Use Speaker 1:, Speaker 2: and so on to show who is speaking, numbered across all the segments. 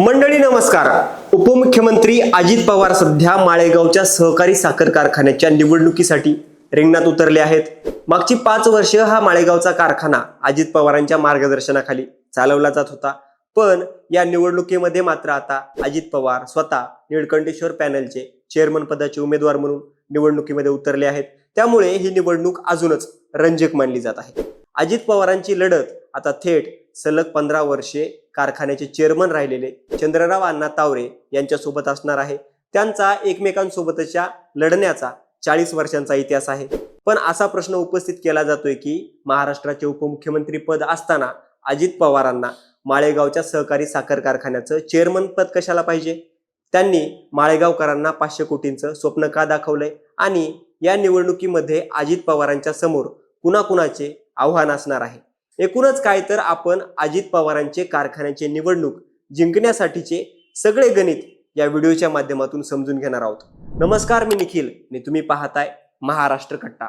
Speaker 1: मंडळी नमस्कार. उपमुख्यमंत्री अजित पवार सध्या माळेगावच्या सहकारी साखर कारखान्याच्या निवडणुकीसाठी रिंगणात उतरले आहेत. मागची पाच वर्ष हा माळेगावचा कारखाना अजित पवारांच्या मार्गदर्शनाखाली चालवला जात होता. पण या निवडणुकीमध्ये मात्र आता अजित पवार स्वतः निळकंठेश्वर पॅनलचे चेअरमन पदाचे उमेदवार म्हणून निवडणुकीमध्ये उतरले आहेत. त्यामुळे ही निवडणूक अजूनच रंजक मानली जात आहे. अजित पवारांची लढत आता थेट सलग पंधरा वर्षे कारखान्याचे चेअरमन राहिलेले चंद्रराव अण्णा तावरे यांच्यासोबत असणार आहे. त्यांचा एकमेकांसोबतच्या लढण्याचा चाळीस वर्षांचा इतिहास आहे. पण असा प्रश्न उपस्थित केला जातोय की महाराष्ट्राचे उपमुख्यमंत्री पद असताना अजित पवारांना माळेगावच्या सहकारी साखर कारखान्याचं चेअरमन पद कशाला पाहिजे? त्यांनी माळेगावकरांना पाचशे कोटींचं स्वप्न का दाखवलंय? आणि या निवडणुकीमध्ये अजित पवारांच्या समोर कुणाकुणाचे आव्हान असणार आहे? एकूणच काय तर आपण अजित पवारांचे कारखान्याचे निवडणूक जिंकण्यासाठीचे सगळे गणित या व्हिडिओच्या माध्यमातून समजून घेणार आहोत. नमस्कार मी निखिल. आणि तुम्ही पाहताय महाराष्ट्र कट्टा.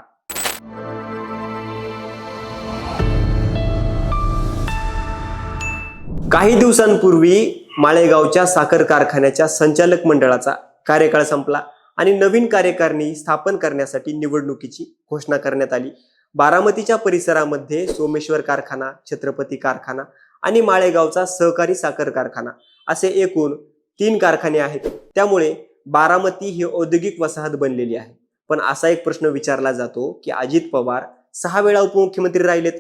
Speaker 1: काही दिवसांपूर्वी माळेगावच्या साखर कारखान्याच्या संचालक मंडळाचा कार्यकाळ संपला आणि नवीन कार्यकारिणी स्थापन करण्यासाठी निवडणुकीची घोषणा करण्यात आली. बारामतीच्या परिसरामध्ये सोमेश्वर कारखाना छत्रपती कारखाना आणि माळेगावचा सहकारी साखर कारखाना असे एकूण तीन कारखाने आहेत. त्यामुळे बारामती ही औद्योगिक वसाहत बनलेली आहे. पण असा एक प्रश्न विचारला जातो की अजित पवार सहा वेळा उपमुख्यमंत्री राहिलेत.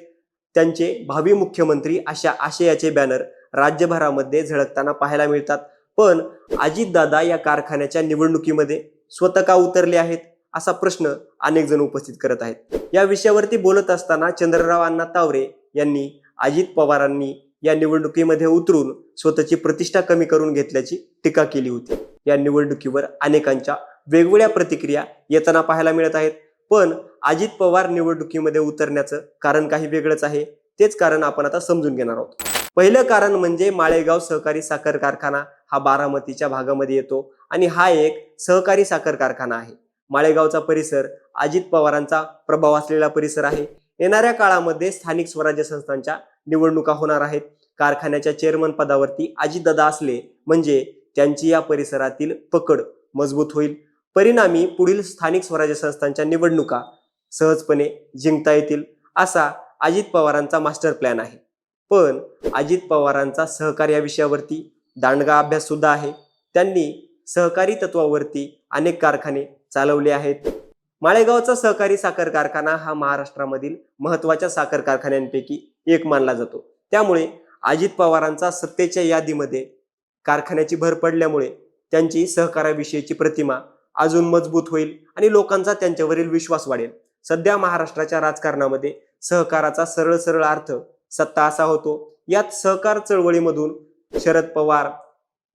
Speaker 1: त्यांचे भावी मुख्यमंत्री अशा आशयाचे बॅनर राज्यभरामध्ये झळकताना पाहायला मिळतात. पण अजितदादा या कारखान्याच्या निवडणुकीमध्ये स्वतः का उतरले आहेत? असा प्रश्न अनेक जण उपस्थित करत आहेत. या विषयावरती बोलत असताना चंद्रराव अण्णा तावरे यांनी अजित पवारांनी या निवडणुकीमध्ये उतरून स्वतःची प्रतिष्ठा कमी करून घेतल्याची टीका केली होती. या निवडणुकीवर अनेकांच्या वेगवेगळ्या प्रतिक्रिया येताना पाहायला मिळत आहेत. पण अजित पवार निवडणुकीमध्ये उतरण्याचं कारण काही वेगळंच आहे. तेच कारण आपण आता समजून घेणार आहोत. पहिलं कारण म्हणजे माळेगाव सहकारी साखर कारखाना हा बारामतीच्या भागामध्ये येतो आणि हा एक सहकारी साखर कारखाना आहे. माळेगावचा परिसर अजित पवारांचा प्रभाव असलेला परिसर आहे. येणाऱ्या काळामध्ये स्थानिक स्वराज्य संस्थांच्या निवडणुका होणार आहेत. कारखान्याच्या चेअरमन पदावरती अजितदादा असले म्हणजे त्यांची या परिसरातील पकड मजबूत होईल. परिणामी पुढील स्थानिक स्वराज्य संस्थांच्या निवडणुका सहजपणे जिंकता येतील असा अजित पवारांचा मास्टर प्लॅन आहे. पण अजित पवारांचा सहकार या विषयावरती दांडगा अभ्यास सुद्धा आहे. त्यांनी सहकारी तत्वावरती अनेक कारखाने चालवले आहेत. माळेगावचा सहकारी साखर कारखाना हा महाराष्ट्रामधील महत्त्वाच्या साखर कारखान्यांपैकी एक मानला जातो. त्यामुळे अजित पवारांचा सत्तेच्या यादीमध्ये कारखान्याची भर पडल्यामुळे त्यांची सहकाराविषयीची प्रतिमा अजून मजबूत होईल आणि लोकांचा त्यांच्यावरील विश्वास वाढेल. सध्या महाराष्ट्राच्या राजकारणामध्ये सहकाराचा सरळ सरळ अर्थ सत्ता असा होतो. यात सहकार चळवळीमधून शरद पवार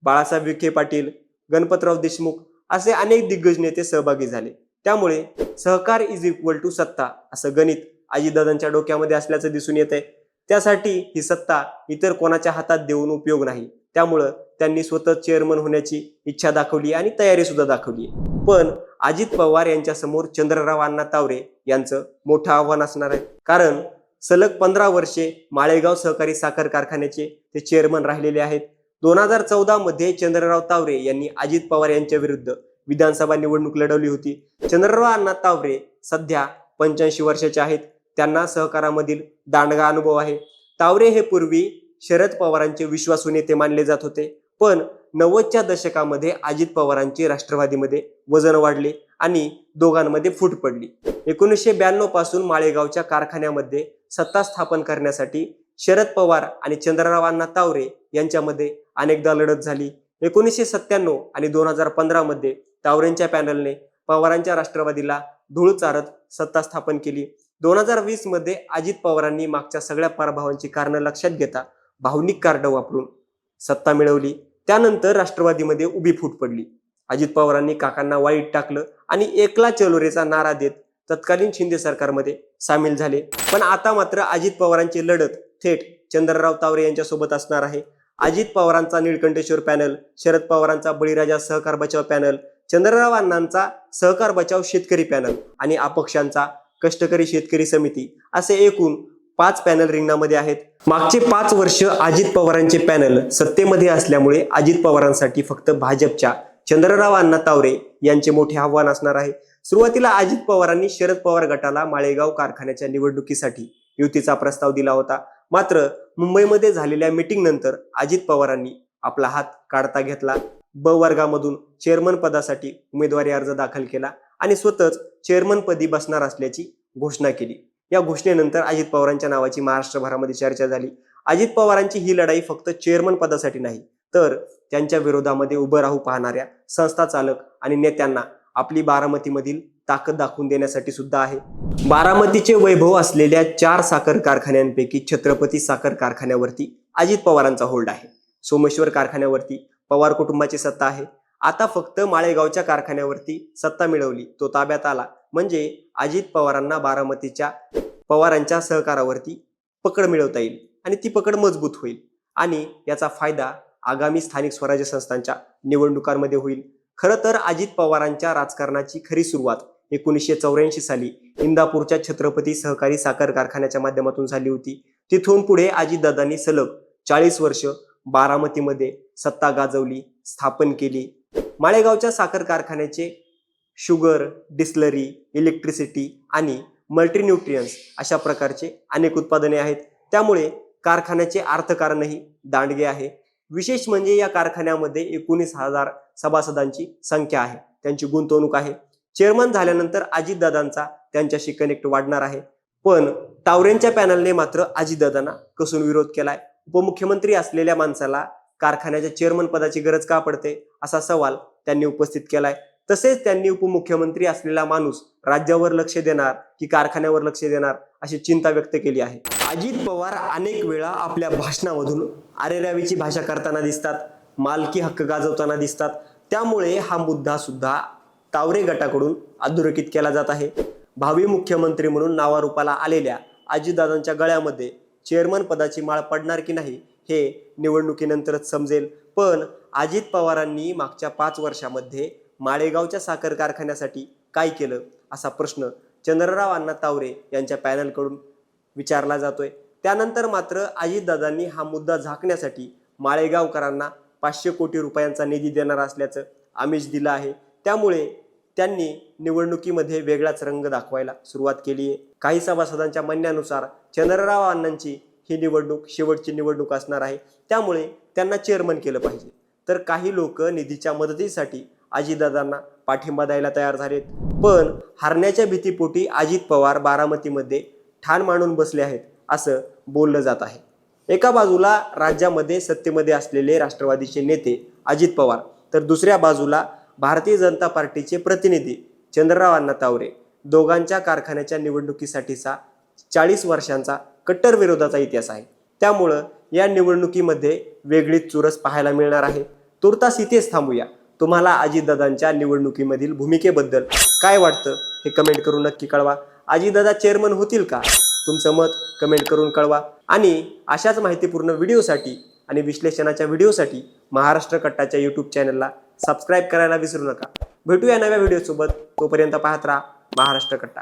Speaker 1: बाळासाहेब विखे पाटील गणपतराव देशमुख असे अनेक दिग्गज नेते सहभागी झाले. त्यामुळे सहकार इज इक्वल टू सत्ता असं गणित आजीदादांच्या डोक्यामध्ये असल्याचं दिसून येत आहे त्यासाठी ही सत्ता इतर कोणाच्या हातात देऊन उपयोग नाही. त्यामुळं त्यांनी स्वतः चेअरमन होण्याची इच्छा दाखवली आणि तयारी सुद्धा दाखवली. पण अजित पवार यांच्या समोर चंद्रराव अण्णा तावरे यांचं मोठं आव्हान असणार आहे. कारण सलग पंधरा वर्षे माळेगाव सहकारी साखर कारखान्याचे ते चेअरमन राहिलेले आहेत. दोन हजार चौदा मध्ये चंद्रराव तावरे यांनी अजित पवार यांच्या विरुद्ध विधानसभा निवडणूक लढवली होती. चंद्रराव अण्णा तावरे सध्या पंच्याऐंशी वर्षाचे आहेत. त्यांना सहकारामधील दांडगा अनुभव आहे. तावरे हे पूर्वी शरद पवारांचे विश्वासू नेते मानले जात होते. पण नव्वदच्या दशकामध्ये अजित पवारांचे राष्ट्रवादीमध्ये वजन वाढले आणि दोघांमध्ये फूट पडली. एकोणीसशे ब्याण्णवपासून माळेगावच्या कारखान्यामध्ये सत्ता स्थापन करण्यासाठी शरद पवार आणि चंद्ररावांना तावरे यांच्यामध्ये अनेकदा लढत झाली. एकोणीसशे सत्त्याण्णव आणि दोन हजार पंधरामध्ये तावरेंच्या पॅनलने पवारांच्या राष्ट्रवादीला धूळ चारत सत्ता स्थापन केली. दोन हजार वीसमध्ये अजित पवारांनी मागच्या सगळ्या पराभवांची कारणं लक्षात घेता भावनिक कार्ड वापरून सत्ता मिळवली. त्यानंतर राष्ट्रवादीमध्ये उभी फूट पडली. अजित पवारांनी काकांना वाईट टाकलं आणि एकला चलोरेचा नारा देत तत्कालीन शिंदे सरकारमध्ये सामील झाले. पण आता मात्र अजित पवारांची लढत थेट चंद्रराव तावरे यांच्यासोबत असणार आहे. अजित पवारांचा निळकंठेश्वर पॅनल शरद पवारांचा बळीराजा सहकार बचाव पॅनल चंद्रराव अण्णांचा सहकार बचाव शेतकरी पॅनल आणि अपक्षांचा कष्टकरी शेतकरी समिती असे एकूण पाच पॅनल रिंगणामध्ये आहेत. मागचे पाच वर्ष अजित पवारांचे पॅनल सत्तेमध्ये असल्यामुळे अजित पवारांसाठी फक्त भाजपच्या चंद्रराव अण्णा तावरे यांचे मोठे आव्हान असणार आहे. सुरुवातीला अजित पवारांनी शरद पवार गटाला माळेगाव कारखान्याच्या निवडणुकीसाठी युतीचा प्रस्ताव दिला होता. मात्र मुंबईमध्ये झालेल्या मीटिंग नंतर अजित पवारांनी आपला हात काढता घेतला. ब वर्गामधून चेअरमन पदासाठी उमेदवारी अर्ज दाखल केला आणि स्वतःच चेअरमन पदी बसणार असल्याची घोषणा केली. या घोषणेनंतर अजित पवारांच्या नावाची महाराष्ट्रभरामध्ये चर्चा झाली. अजित पवारांची ही लढाई फक्त चेअरमन पदासाठी नाही तर त्यांच्या विरोधामध्ये उभं राहू पाहणाऱ्या संस्था चालक आणि नेत्यांना आपली बारामतीमधील ताकद दाखवून देण्यासाठी सुद्धा आहे. बारामतीचे वैभव असलेल्या चार साखर कारखान्यांपैकी छत्रपती साखर कारखान्यावरती अजित पवारांचा होल्ड आहे. सोमेश्वर कारखान्यावरती पवार कुटुंबाची सत्ता आहे. आता फक्त माळेगावच्या कारखान्यावरती सत्ता मिळवली तो ताब्यात आला. म्हणजे अजित पवारांना बारामतीच्या पवारांच्या सहकारावरती पकड मिळवता येईल आणि ती पकड मजबूत होईल आणि याचा फायदा आगामी स्थानिक स्वराज्य संस्थांच्या निवडणुकांमध्ये होईल. खरं तर अजित पवारांच्या राजकारणाची खरी सुरुवात एकोणीसशे चौऱ्याऐंशी साली इंदापूरच्या छत्रपती सहकारी साखर कारखान्याच्या माध्यमातून झाली होती. तिथून पुढे आजीदादांनी सलग चाळीस वर्ष बारामतीमध्ये सत्ता गाजवली स्थापन केली. माळेगावच्या साखर कारखान्याचे शुगर डिस्लरी इलेक्ट्रिसिटी आणि मल्टीन्यूट्रियन्स अशा प्रकारचे अनेक उत्पादने आहेत. त्यामुळे कारखान्याचे अर्थकारणही दांडगे आहे. विशेष म्हणजे या कारखान्यामध्ये एकोणीस हजार सभासदांची संख्या आहे. त्यांची गुंतवणूक आहे. चेअरमन झाल्यानंतर अजितदादांचा त्यांच्याशी कनेक्ट वाढणार आहे. पण तावरेंच्या पॅनलने मात्र अजितदादांना कसून विरोध केलाय. उपमुख्यमंत्री असलेल्या माणसाला कारखान्याच्या चेअरमन पदाची गरज का पडते? असा सवाल त्यांनी उपस्थित केलाय. तसेच त्यांनी उपमुख्यमंत्री असलेला माणूस राज्यावर लक्ष देणार की कारखान्यावर लक्ष देणार अशी चिंता व्यक्त केली आहे. अजित पवार अनेक वेळा आपल्या भाषणामधून आरेरावीची भाषा करताना दिसतात मालकी हक्क गाजवताना दिसतात. त्यामुळे हा मुद्दा सुद्धा तावरे गटाकडून अधोरेखित केला जात आहे. भावी मुख्यमंत्री म्हणून नावारूपाला आलेल्या अजितदादांच्या गळ्यामध्ये चेअरमन पदाची माळ पडणार की नाही हे निवडणुकीनंतरच समजेल. पण अजित पवारांनी मागच्या पाच वर्षामध्ये माळेगावच्या साखर कारखान्यासाठी काय केलं असा प्रश्न चंद्रराव अण्णा तावरे यांच्या पॅनलकडून विचारला जातोय. त्यानंतर मात्र अजितदादांनी हा मुद्दा झाकण्यासाठी माळेगावकरांना पाचशे कोटी रुपयांचा निधी देणार असल्याचं आमिष दिलं आहे. त्यामुळे त्यांनी निवडणुकीमध्ये वेगळाच रंग दाखवायला सुरुवात केली आहे. काही सभासदांच्या म्हणण्यानुसार चंद्रराव अण्णांची ही निवडणूक शेवटची निवडणूक असणार आहे. त्यामुळे त्यांना चेअरमन केलं पाहिजे. तर काही लोक निधीच्या मदतीसाठी अजितदादांना पाठिंबा द्यायला तयार झालेत. पण हारण्याच्या भीतीपोटी अजित पवार बारामतीमध्ये ठाण मांडून बसले आहेत असं बोललं जात आहे. एका बाजूला राज्यामध्ये सत्तेमध्ये असलेले राष्ट्रवादीचे नेते अजित पवार तर दुसऱ्या बाजूला भारतीय जनता पार्टीचे प्रतिनिधी चंद्रराव अण्णा तावरे दोघांच्या कारखान्याच्या निवडणुकीसाठीचा चाळीस वर्षांचा कट्टर विरोधाचा इतिहास आहे. त्यामुळं या निवडणुकीमध्ये वेगळीच चुरस पाहायला मिळणार आहे. तुर्तास इथेच थांबूया. तुम्हाला अजितदादांच्या निवडणुकीमधील भूमिकेबद्दल काय वाटतं हे कमेंट करून नक्की कळवा. अजितदादा चेअरमन होतील का? तुमचं मत कमेंट करून कळवा. आणि अशाच माहितीपूर्ण व्हिडिओसाठी आणि विश्लेषणाच्या व्हिडिओसाठी महाराष्ट्र कट्टाच्या यूट्यूब चॅनलला सबस्क्राईब करायला विसरू नका. भेटूया नव्या व्हिडिओसोबत. तोपर्यंत पाहत राहा महाराष्ट्र कट्टा.